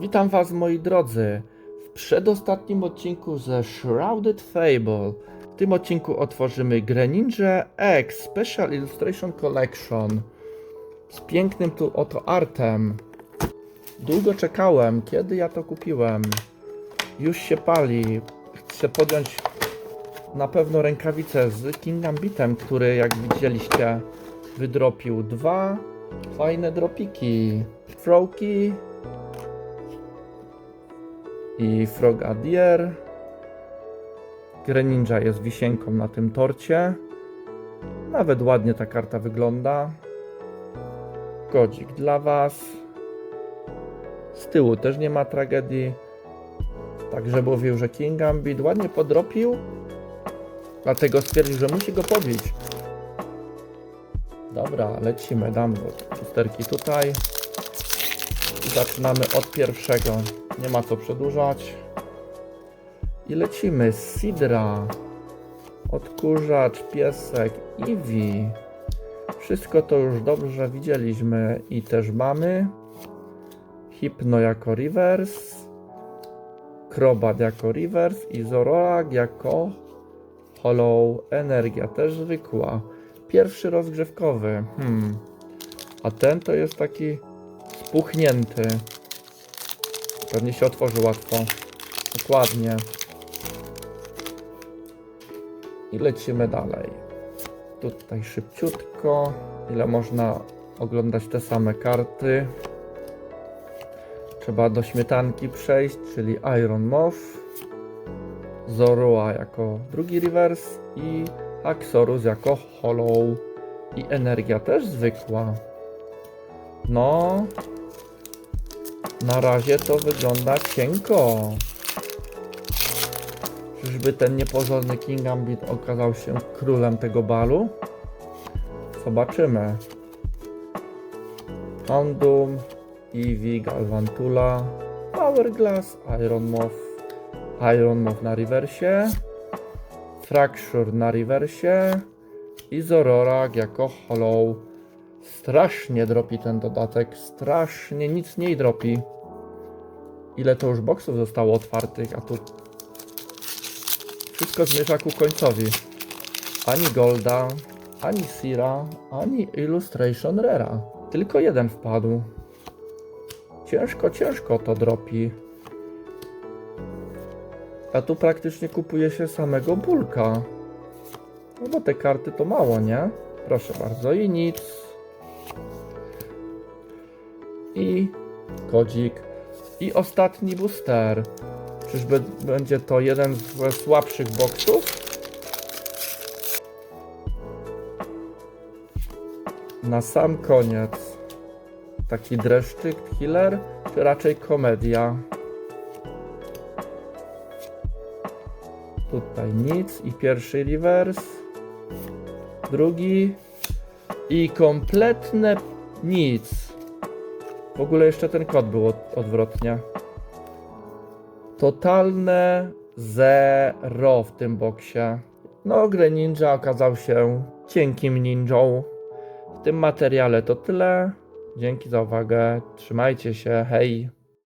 Witam Was moi drodzy w przedostatnim odcinku ze Shrouded Fable. W tym odcinku otworzymy Greninja X Special Illustration Collection z pięknym tu oto artem. Długo czekałem, kiedy ja to kupiłem. Już się pali. Chcę podjąć na pewno rękawice z King Gambitem, który jak widzieliście wydropił dwa fajne dropiki. Froki i Frogadier. Greninja jest wisienką na tym torcie. Nawet ładnie ta karta wygląda. Kodzik dla Was. Z tyłu też nie ma tragedii. Także mówił, że King Gambit ładnie podropił. Dlatego stwierdził, że musi go pobić. Dobra, lecimy. Dam usterki tutaj. Zaczynamy od pierwszego. Nie ma co przedłużać. I lecimy. Sidra, odkurzacz, piesek, Eevee. Wszystko to już dobrze widzieliśmy i też mamy. Hypno jako reverse. Krobat jako reverse i Zoroark jako Hollow. Energia też zwykła. Pierwszy rozgrzewkowy. Hmm. A ten to jest taki spuchnięty. Pewnie się otworzy łatwo. Dokładnie. I lecimy dalej. Tutaj szybciutko. Ile można oglądać te same karty. Trzeba do śmietanki przejść, czyli Iron Moth. Zoroa jako drugi reverse i Axorus jako Hollow. I energia też zwykła. No, na razie to wygląda cienko. Czyżby ten niepozorny King Gambit okazał się królem tego balu? Zobaczymy. Houndoom, Eevee, Galvantula, Hourglass, Iron Moth, Iron Moth na rewersie, Fracture na rewersie i Zoroark jako Hollow. Strasznie dropi ten dodatek, strasznie nic nie dropi. Ile to już boksów zostało otwartych, a tu wszystko zmierza ku końcowi. Ani Golda, ani Sira, ani Illustration Rera. Tylko jeden wpadł. Ciężko, ciężko to dropi. A tu praktycznie kupuje się samego bulka. No bo te karty to mało, nie? Proszę bardzo, i nic i kodzik i ostatni booster. Czyżby będzie to jeden z słabszych boksów? Na sam koniec taki dreszczyk, killer, czy raczej komedia? Tutaj nic i pierwszy reverse, drugi i kompletne nic. W ogóle jeszcze ten kod był od, odwrotnie. Totalne zero w tym boksie. No, Greninja okazał się cienkim ninją. W tym materiale to tyle. Dzięki za uwagę. Trzymajcie się. Hej.